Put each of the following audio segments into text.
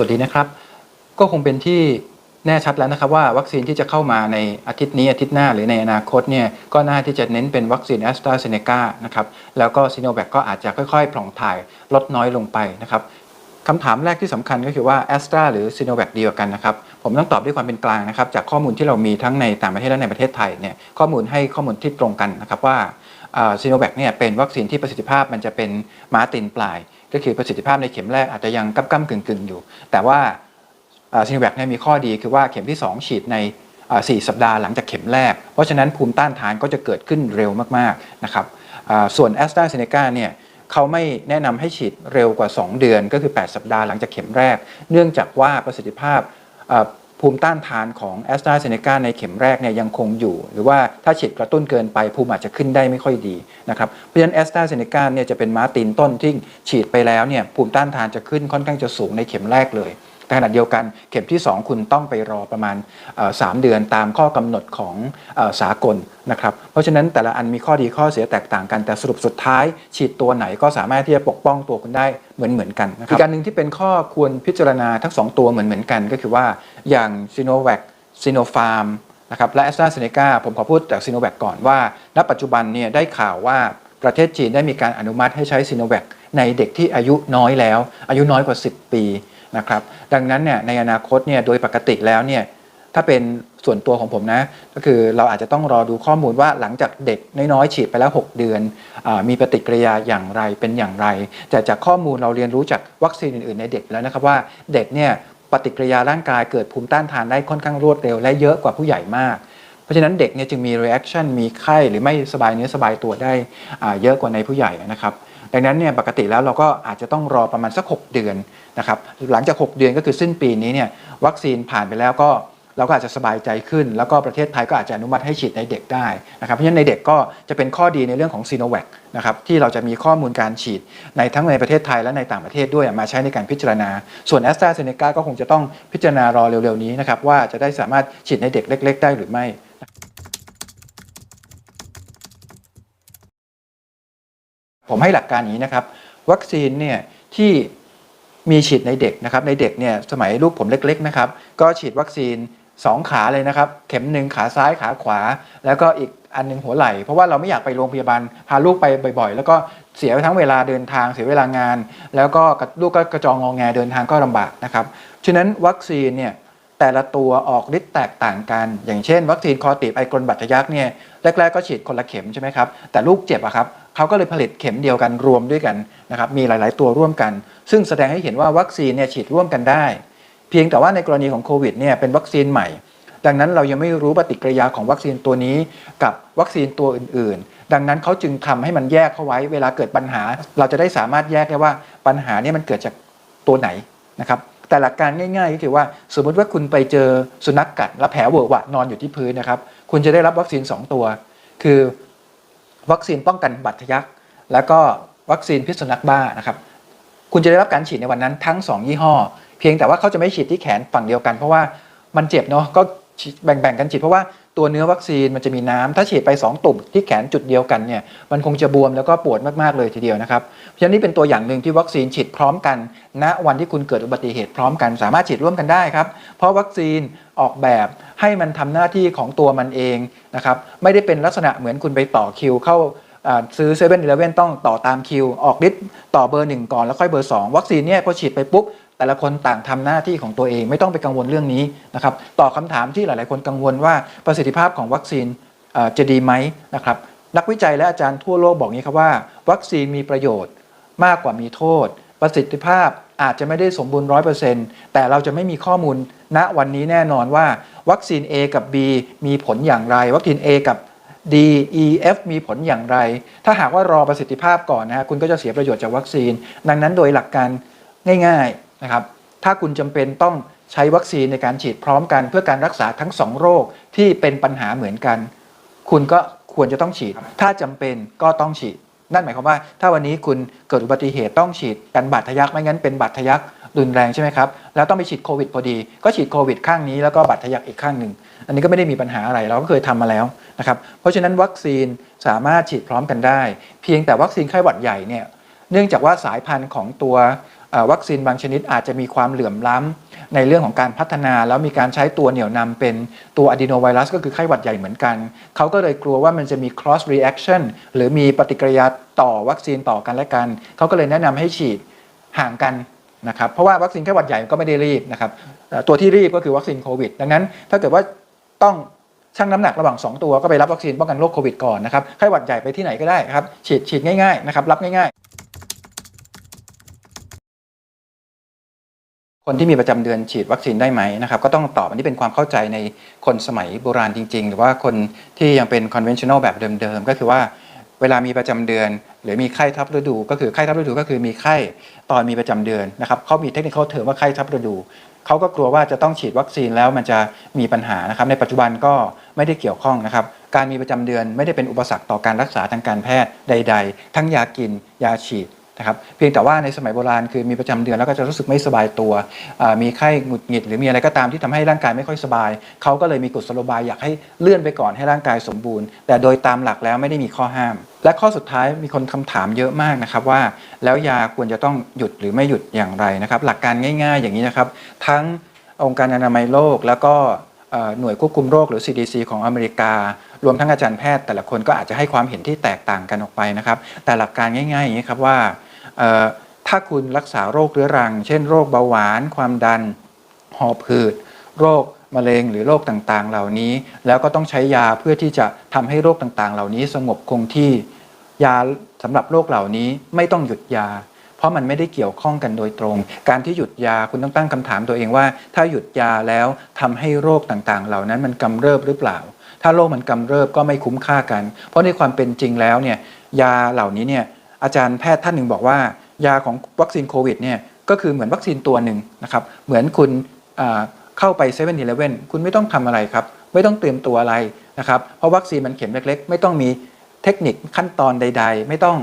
สวัสดีนะครับ ก็คงเป็นที่แน่ชัดแล้วนะครับว่าวัคซีนที่จะเข้ามาในอาทิตย์นี้อาทิตย์หน้าหรือในอนาคตเนี่ยก็น่าที่จะเน้นเป็นวัคซีนแอสตราเซเนกานะครับแล้วก็ซีโนแวคก็อาจจะค่อยๆผ่องถ่ายลดน้อยลงไปนะครับคำถามแรกที่สำคัญก็คือว่าแอสตราหรือซีโนแวคดีกว่ากันนะครับ ผมต้องตอบด้วยความเป็นกลางนะครับ จากข้อมูลที่เรามีทั้งในต่างประเทศและในประเทศไทยเนี่ยข้อมูลให้ข้อมูลที่ตรงกันนะครับว่าซีโนแวคเนี่ยเป็นวัคซีนที่ประสิทธิภาพมันจะเป็นม้าตีนปลาย ก็คือประสิทธิภาพในเข็มแรกอาจจะยังก้ำก้ำกึ่งกึ่งอยู่ แต่ว่าซีโนแวคเนี่ยมีข้อดีคือว่าเข็มที่ 2 ฉีดในอ่า4สัปดาห์หลังจากเข็มแรก เพราะฉะนั้นภูมิต้านทานก็จะเกิดขึ้นเร็วมากๆนะครับส่วนแอสตราเซเนกาเนี่ยเขาไม่แนะนำให้ฉีดเร็วกว่า 2 เดือนก็คือ 8 สัปดาห์หลังจากเข็มแรก เนื่องจากว่าประสิทธิภาพ ภูมิต้านทานของแอสตราเซเนกาในเข็มแรกเนี่ยยังคงอยู่ หรือว่าถ้าฉีดกระตุ้นเกินไปภูมิอาจจะขึ้นได้ไม่ค่อยดีนะครับเพราะฉะนั้นแอสตราเซเนกาเนี่ยจะเป็นม้าตีนต้นที่ฉีดไปแล้วเนี่ยภูมิต้านทานจะขึ้นค่อนข้างจะสูงในเข็มแรกเลย แต่ขณะเดียวกันเข็มที่ 2 คุณต้องไปรอประมาณ 3 เดือนตามข้อกำหนดของสากลนะครับ เพราะฉะนั้นแต่ละอันมีข้อดีข้อเสียแตกต่างกันแต่สรุปสุดท้าย ฉีดตัวไหนก็สามารถที่จะปกป้องตัวคุณได้เหมือนเหมือนกันนะครับอีกการหนึ่งที่เป็นข้อควรพิจารณาทั้ง 2 ตัวเหมือนเหมือนกัน ก็คือว่าอย่างซีโนแวคซีโนฟาร์มนะครับและแอสตราเซเนกาผมขอพูดจากซีโนแวคก่อนว่าณปัจจุบันเนี่ยได้ข่าวว่าประเทศจีนได้มีการอนุมัติให้ใช้ซีโนแวคในเด็กที่อายุน้อยแล้ว อายุน้อยกว่า 10 ปี นะครับดังนั้นเนี่ยในอนาคตเนี่ยโดยปกติแล้วเนี่ยถ้าเป็นส่วนตัวของผมนะ ก็คือเราอาจจะต้องรอดูข้อมูลว่าหลังจากเด็กน้อยๆฉีดไปแล้ว 6 เดือนอมีปฏิกิริยาอย่างไรเป็นอย่างไร แต่จากข้อมูลเราเรียนรู้จากวัคซีนอื่นๆในเด็กแล้วนะครับว่าเด็กเนี่ยปฏิกิริยาร่างกายเกิดภูมิต้านทานได้ค่อนข้างรวดเร็วและเยอะกว่าผู้ใหญ่มาก เพราะฉะนั้นเด็กเนี่ยจึงมี reaction มีไข้หรือไม่สบายเนื้อสบายตัวได้เยอะกว่าในผู้ใหญ่นะครับ ดังนั้นเนี่ยปกติแล้วเราก็อาจจะต้องรอประมาณสัก 6 เดือนนะครับหลังจาก 6 เดือนก็คือสิ้นปีนี้เนี่ยวัคซีนผ่านไปแล้วก็เราก็อาจจะสบายใจขึ้น แล้วก็ประเทศไทยก็อาจจะอนุมัติให้ฉีดในเด็กได้นะครับเพราะฉะนั้นในเด็กก็จะเป็นข้อดีในเรื่องของซีโนแวคนะครับที่เราจะมีข้อมูลการฉีดในทั้งในประเทศไทยและในต่างประเทศด้วยมาใช้ในการพิจารณา ส่วนแอสตราเซเนกาก็คงจะต้องพิจารณารอเร็วๆนี้นะครับว่าจะได้สามารถฉีดในเด็กเล็ก ๆ ได้หรือไม่ ผมให้หลักการนี้นะครับ วัคซีนเนี่ยที่มีฉีดในเด็กนะครับ ในเด็กเนี่ยสมัยลูกผมเล็ก ๆ นะครับ ก็ฉีดวัคซีน 2 ขาเลยนะครับ เข็มหนึ่งขาซ้ายขาขวา แล้วก็อีกอันหนึงหัวไหล่เพราะว่าเราไม่อยากไปโรงพยาบาลพาลูกไปบ่อย ๆ แล้วก็เสียทั้งเวลาเดินทางเสียเวลางาน แล้วก็ลูกก็กระจองงอแงเดินทางก็ลำบากนะครับฉะนั้นวัคซีนเนี่ยแต่ละตัวออกฤทธิ์แตกต่างกัน อย่างเช่น วัคซีนคอตีบไอกลบัตทะยักเนี่ยแรกๆก็ฉีดคนละเข็มใช่ไหมครับแต่ลูกเจ็บอะครับ เขาก็เลยผลิตเข็มเดียวกันรวมด้วยกันนะครับมีหลาย ๆ ตัวร่วมกัน ซึ่งแสดงให้เห็นว่าวัคซีนเนี่ยฉีดร่วมกันได้ เพียงแต่ว่าในกรณีของโควิดเนี่ยเป็นวัคซีนใหม่ ดังนั้นเรายังไม่รู้ปฏิกิริยาของวัคซีนตัวนี้ กับวัคซีนตัวอื่น ๆ ดังนั้นเขาจึงทำให้มันแยกเข้าไว้ เวลาเกิดปัญหา เราจะได้สามารถแยกได้ว่าปัญหาเนี่ยมันเกิดจากตัวไหนนะครับแต่หลักการง่ายๆก็คือว่าสมมติว่าคุณไปเจอสุนัขกัดแล้วแผลเวอะหวะนอนอยู่ที่พื้นนะครับ คุณจะได้รับวัคซีน 2 ตัว คือ วัคซีนป้องกันบัตรทะยักแล้วก็วัคซีนพิษสุนัขบ้านะครับ คุณจะได้รับการฉีดในวันนั้นทั้ง 2 ยี่ห้อ เพียงแต่ว่าเขาจะไม่ฉีดที่แขนฝั่งเดียวกัน เพราะว่ามันเจ็บเนาะก็แบ่งๆกันฉีดเพราะว่า ตัวเนื้อวัคซีนมันจะมีน้ำถ้าฉีดไป 2 ตุ่มที่แขนจุดเดียวกันเนี่ยมันคงจะบวมแล้วก็ปวดมากๆเลยทีเดียวนะครับเพราะฉะนั้นนี่เป็นตัวอย่างหนึ่งที่วัคซีนฉีดพร้อมกัน ณวันที่คุณเกิดอุบัติเหตุพร้อมกัน สามารถฉีดร่วมกันได้ครับ เพราะวัคซีนออกแบบให้มันทำหน้าที่ของตัวมันเองนะครับไม่ได้เป็นลักษณะเหมือนคุณไปต่อคิวเข้าอ่าซื้อเซเว่นอีเลฟเว่นต้องต่อตามคิว ออกฤทธิ์ต่อเบอร์หนึ่งก่อนแล้วค่อยเบอร์สองวัคซีนเนี่ยพอฉีดไปปุ๊บ แต่ละคนต่างทำหน้าที่ของตัวเองไม่ต้องไปกังวลเรื่องนี้นะครับต่อบคำถามที่หลาย ๆ คนกังวลว่าประสิทธิภาพของวัคซีนจะดีไหมนะครับนักวิจัยและอาจารย์ทั่วโลกบอกงี้ครับว่า วัคซีนมีประโยชน์มากกว่ามีโทษ ประสิทธิภาพอาจจะไม่ได้สมบูรณ์ร้อยเปอร์เซ็นต์แต่เราจะไม่มีข้อมูลณวันนี้แน่นอนว่า วัคซีน A กับ B มีผลอย่างไร วัคซีน A กับ D E F มีผลอย่างไร ถ้าหากว่ารอประสิทธิภาพก่อนนะฮะคุณก็จะเสียประโยชน์จากวัคซีน ดังนั้นโดยหลักการง่าย นะครับถ้าคุณจำเป็นต้องใช้วัคซีนในการฉีดพร้อมกัน เพื่อการรักษาทั้งสองโรคที่เป็นปัญหาเหมือนกัน คุณก็ควรจะต้องฉีด ถ้าจำเป็นก็ต้องฉีด นั่นหมายความว่า ถ้าวันนี้คุณเกิดอุบัติเหตุต้องฉีดกันบาดทะยักไม่งั้นเป็นบาดทะยักรุนแรงใช่ไหมครับแล้วต้องไปฉีดโควิดพอดี ก็ฉีดโควิดข้างนี้แล้วก็บาดทะยักอีกข้างหนึ่งอันนี้ก็ไม่ได้มีปัญหาอะไรเราก็เคยทำมาแล้วนะครับเพราะฉะนั้นวัคซีนสามารถฉีดพร้อมกันได้ เพียงแต่วัคซีนไข้หวัดใหญ่เนี่ยเนื่องจากว่าสายพันธุ์ของตัวเอ่อ วัคซีนบางชนิดอาจจะมีความเหลื่อมล้ำในเรื่องของการพัฒนาแล้วมีการใช้ตัวเหนี่ยวนำเป็นตัวอะดีโนไวรัสก็คือไข้หวัดใหญ่เหมือนกัน เขาก็เลยกลัวว่ามันจะมี cross reaction หรือมีปฏิกิริยาต่อวัคซีนต่อกันและกัน เขาก็เลยแนะนำให้ฉีดห่างกันนะครับเพราะว่าวัคซีนไข้หวัดใหญ่ก็ไม่ได้รีบนะครับตัวที่รีบก็คือวัคซีนโควิด ดังนั้น ถ้าเกิดว่าต้องชั่งน้ำหนักระหว่าง 2 ตัวก็ไปรับวัคซีนป้องกันโรคโควิดก่อนนะครับไข้หวัดใหญ่ไปที่ไหนก็ได้ครับฉีดฉีดง่ายๆนะครับรับง่ายๆ คนที่มีประจำเดือนฉีดวัคซีนได้ไหมนะครับก็ต้องตอบอันนี้เป็นความเข้าใจในคนสมัยโบราณจริง ๆ หรือว่าคนที่ยังเป็น conventional แบบเดิมๆ ก็คือว่าเวลามีประจำเดือน หรือมีไข้ทับฤดู ก็คือไข้ทับฤดูก็คือมีไข้ตอนมีประจำเดือนนะครับเขามีเทคนิคเทอมว่าไข้ทับฤดูเขาก็กลัวว่าจะต้องฉีดวัคซีนแล้วมันจะมีปัญหานะครับ ในปัจจุบันก็ไม่ได้เกี่ยวข้องนะครับ การมีประจำเดือนไม่ได้เป็นอุปสรรคต่อการรักษาทางการแพทย์ใด ๆ ทั้งยากินยาฉีด นะครับเพียงแต่ว่าในสมัยโบราณคือมีประจำเดือนแล้วก็จะรู้สึกไม่สบายตัวมีไข้หงุดหงิด หรือมีอะไรก็ตามที่ทำให้ร่างกายไม่ค่อยสบาย เขาก็เลยมีกุศโลบายอยากให้เลื่อนไปก่อนให้ร่างกายสมบูรณ์ แต่โดยตามหลักแล้วไม่ได้มีข้อห้าม และข้อสุดท้ายมีคนคำถามเยอะมากนะครับว่า แล้วยาควรจะต้องหยุดหรือไม่หยุดอย่างไรนะครับ หลักการง่าย ๆ อย่างนี้นะครับ ทั้งองค์การอนามัยโลกแล้วก็หน่วยควบคุมโรคหรือ CDC ของอเมริกา รวมทั้งอาจารย์แพทย์แต่ละคนก็อาจจะให้ความเห็นที่แตกต่างกันออกไปนะครับ แต่หลักการง่ายๆอย่างนี้ครับว่า ถ้าคุณรักษาโรคเรื้อรัง เช่นโรคเบาหวาน ความดัน หอบหืด โรคมะเร็งหรือโรคต่างๆ เหล่านี้ แล้วก็ต้องใช้ยาเพื่อที่จะทำให้โรคต่างๆ เหล่านี้สงบคงที่ ยาสำหรับโรคเหล่านี้ไม่ต้องหยุดยา เพราะมันไม่ได้เกี่ยวข้องกันโดยตรง การที่หยุดยาคุณต้องตั้งคำถามตัวเองว่า ถ้าหยุดยาแล้วทำให้โรคต่างๆ เหล่านั้นมันกำเริบหรือเปล่า ถ้าโรคมันกำเริบก็ไม่คุ้มค่ากัน เพราะในความเป็นจริงแล้วเนี่ยยาเหล่านี้เนี่ย อาจารย์แพทย์ท่านหนึ่งบอกว่า ยาของวัคซีนโควิดเนี่ยก็คือเหมือนวัคซีนตัวหนึ่งนะครับเหมือนคุณเข้าไป7 e เ e ่ e อคุณไม่ต้องทำอะไรครับ ไม่ต้องเตรียมตัวอะไรนะครับเพราะวัคซีนมันเข็มเล็กๆ ไม่ต้องมีเทคนิคขั้นตอนใด ๆ ไม่ต้อง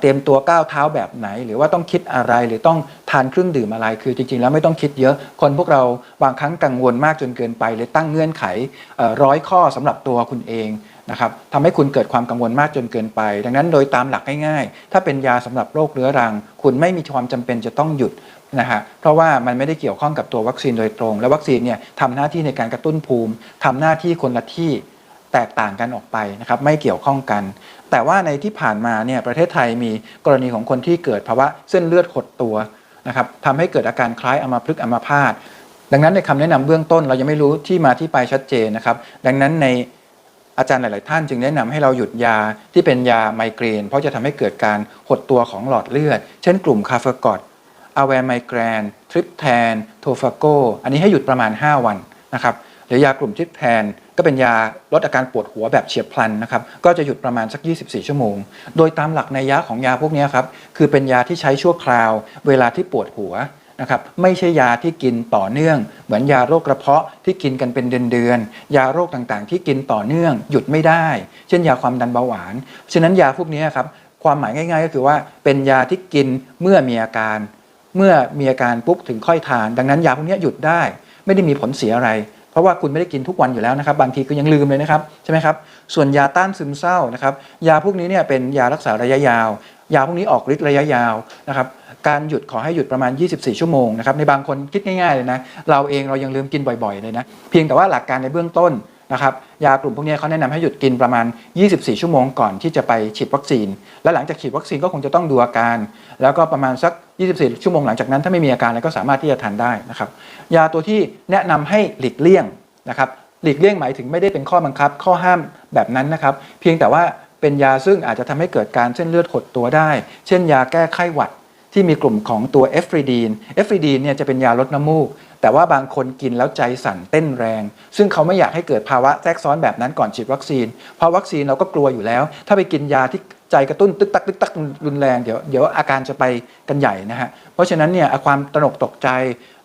เตรียมตัวก้าวเท้าแบบไหน หรือว่าต้องคิดอะไรหรือต้องทานเครื่องดื่มอะไร คือจริงๆ แล้วไม่ต้องคิดเยอะ คนพวกเราบางครั้งกังวลมากจนเกินไปเลยตั้งเงื่อนไขร้อยข้อสำหรับตัวคุณเอง นะครับทำให้คุณเกิดความกังวลมากจนเกินไป ดังนั้นโดยตามหลักง่ายๆ ถ้าเป็นยาสำหรับโรคเรื้อรัง คุณไม่มีความจำเป็นจะต้องหยุดนะฮะเพราะว่ามันไม่ได้เกี่ยวข้องกับตัววัคซีนโดยตรง และวัคซีนเนี่ยทำหน้าที่ในการกระตุ้นภูมิทำหน้าที่คนละที่แตกต่างกันออกไปนะครับไม่เกี่ยวข้องกัน แต่ว่าในที่ผ่านมาเนี่ยประเทศไทยมีกรณีของคนที่เกิดภาวะเส้นเลือดหดตัวนะครับทำให้เกิดอาการคล้ายอัมพฤกษ์อัมพาตดังนั้นในคำแนะนำเบื้องต้นเรายังไม่รู้ที่มาที่ไปชัดเจนนะครับ ดังนั้นใน อาจารย์หลาย ๆ ท่านจึงแนะนำให้เราหยุดยาที่เป็นยาไมเกรน เพราะจะทำให้เกิดการหดตัวของหลอดเลือด เช่นกลุ่มคาเฟกอดอาแวร์ไมเกรนทริปแทนโทฟาโกอันนี้ให้หยุดประมาณ 5 วันนะครับหรือยากลุ่มทริปแทนก็เป็นยาลดอาการปวดหัวแบบเฉียบพลันนะครับก็จะหยุดประมาณสัก 24 ชั่วโมง โดยตามหลักในยยะของยาพวกนี้ครับคือเป็นยาที่ใช้ชั่วคราว เวลาที่ปวดหัว นะครับไม่ใช่ยาที่กินต่อเนื่อง เหมือนยาโรคกระเพาะที่กินกันเป็นเดือนๆยาโรคต่างๆ ที่กินต่อเนื่อง หยุดไม่ได้ เช่นยาความดันเบาหวาน ฉะนั้นยาพวกนี้ครับความหมายง่าย ๆ ก็คือว่าเป็นยาที่กินเมื่อมีอาการ เมื่อมีอาการปุ๊บถึงค่อยทาน ดังนั้นยาพวกนี้หยุดได้ ไม่ได้มีผลเสียอะไร เพราะว่าคุณไม่ได้กินทุกวันอยู่แล้วนะครับ บางทีก็ยังลืมเลยนะครับใช่ไหมครับส่วนยาต้านซึมเศร้านะครับยาพวกนี้เนี่ยเป็นยารักษาระยะยาว ยาพวกนี้ออกฤทธิ์ระยะยาวนะครับการหยุดขอให้หยุดประมาณ 24 ชั่วโมงนะครับในบางคนคิดง่ายๆเลยนะเราเองเรายังลืมกินบ่อยๆเลยนะเพียงแต่ว่าหลักการในเบื้องต้นนะครับยากลุ่มพวกนี้เขาแนะนำให้หยุดกินประมาณ 24 ชั่วโมงก่อนที่จะไปฉีดวัคซีน และหลังจากฉีดวัคซีนก็คงจะต้องดูอาการ แล้วก็ประมาณสัก 24 ชั่วโมงหลังจากนั้นถ้าไม่มีอาการอะไรก็สามารถที่จะทานได้นะครับยาตัวที่แนะนำให้หลีกเลี่ยงนะครับหลีกเลี่ยงหมายถึงไม่ได้เป็นข้อบังคับ ข้อห้ามแบบนั้นนะครับ เพียงแต่ว่า เป็นยาซึ่งอาจจะทำให้เกิดการเส้นเลือดหดตัวได้ เช่นยาแก้ไข้หวัดที่มีกลุ่มของตัวเอฟริดีนเอฟริดีนเนี่ยจะเป็นยาลดน้ำมูก แต่ว่าบางคนกินแล้วใจสั่นเต้นแรง ซึ่งเขาไม่อยากให้เกิดภาวะแทรกซ้อนแบบนั้นก่อนฉีดวัคซีน เพราะวัคซีนเราก็กลัวอยู่แล้ว ถ้าไปกินยาที่ใจกระตุ้นตึกตักตึกตักรุนแรงเดี๋ยวเดี๋ยวอาการจะไปกันใหญ่นะฮะ เพราะฉะนั้นเนี่ยความตระหนกตกใจ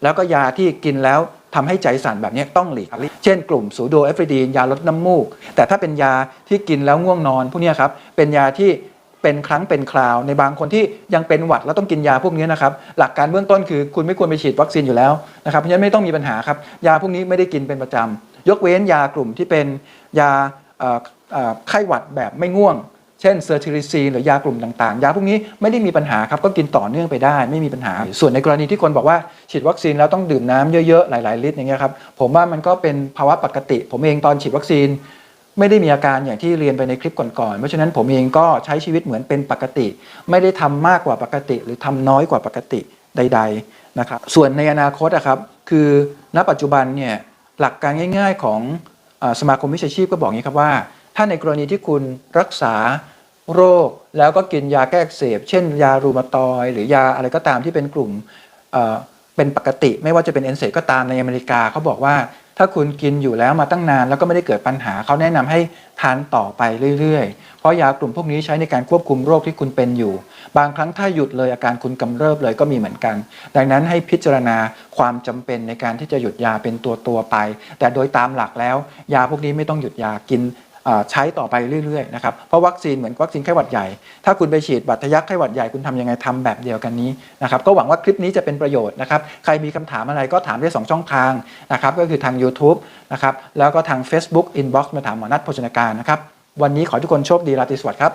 แล้วก็ยาที่กินแล้ว ทำให้ใจสั่นแบบนี้ต้องหลีกเช่นกลุ่มซูโดเอฟริดีนยาลดน้ำมูก แต่ถ้าเป็นยาที่กินแล้วง่วงนอนพวกนี้ครับเป็นยาที่เป็นครั้งเป็นคราว ในบางคนที่ยังเป็นหวัดแล้วต้องกินยาพวกนี้นะครับหลักการเบื้องต้นคือคุณไม่ควรไปฉีดวัคซีนอยู่แล้วนะครับเพราะฉะนั้นไม่ต้องมีปัญหาครับยาพวกนี้ไม่ได้กินเป็นประจำยกเว้นยากลุ่มที่เป็นยาไข้หวัดแบบไม่ง่วง เช่นเซอร์ทิลิซีนหรือยากลุ่มต่างๆ ยาพวกนี้ไม่ได้มีปัญหาครับก็กินต่อเนื่องไปได้ไม่มีปัญหา ส่วนในกรณีที่คนบอกว่าฉีดวัคซีนแล้วต้องดื่มน้ำเยอะๆ หลายๆ ลิตรอย่างเงี้ยครับผมว่ามันก็เป็นภาวะปกติ ผมเองตอนฉีดวัคซีน ไม่ได้มีอาการอย่างที่เรียนไปในคลิปก่อนๆเพราะฉะนั้นผมเองก็ใช้ชีวิตเหมือนเป็นปกติ ไม่ได้ทำมากกว่าปกติ หรือทำน้อยกว่าปกติใด ๆนะครับส่วนในอนาคตอะครับคือณปัจจุบันเนี่ยหลักการง่าย ๆของอาสมาคมวิชาชีพก็บอกอย่างนี้ครับว่า ถ้าในกรณีที่คุณรักษา โรคแล้วก็กินยาแก้อักเสบ เช่น ยารูมาตอย หรือยาอะไรก็ตามที่เป็นกลุ่มเเป็นปกติ ไม่ว่าจะเป็นเอนเซก็ตามในอเมริกาเขาบอกว่า ถ้าคุณกินอยู่แล้วมาตั้งนาน แล้วก็ไม่ได้เกิดปัญหาเขาแนะนำให้ทานต่อไปเรื่อยๆ เพราะยากลุ่มพวกนี้ใช้ในการควบคุมโรคที่คุณเป็นอยู่ บางครั้งถ้าหยุดเลยอาการคุณกำเริบเลยก็มีเหมือนกัน ดังนั้นให้พิจารณาความจำเป็นในการที่จะหยุดยาเป็นตัวตัวๆไป แต่โดยตามหลักแล้ว ยาพวกนี้ไม่ต้องหยุดยากิน ใช้ต่อไปเรื่อยๆนะครับเพราะวัคซีนเหมือนวัคซีนไข้หวัดใหญ่ ถ้าคุณไปฉีดบัตรทะยักไข้หวัดใหญ่คุณทำยังไงทำแบบเดียวกันนี้นะครับก็หวังว่าคลิปนี้จะเป็นประโยชน์นะครับใครมีคำถามอะไรก็ถามได้สองช่องทางนะครับก็คือทาง YouTube นะครับแล้วก็ทาง Facebook Inbox มาถามหมอนัทโภชนาการนะครับวันนี้ขอทุกคนโชคดีราตรีสวัสดิ์ครับ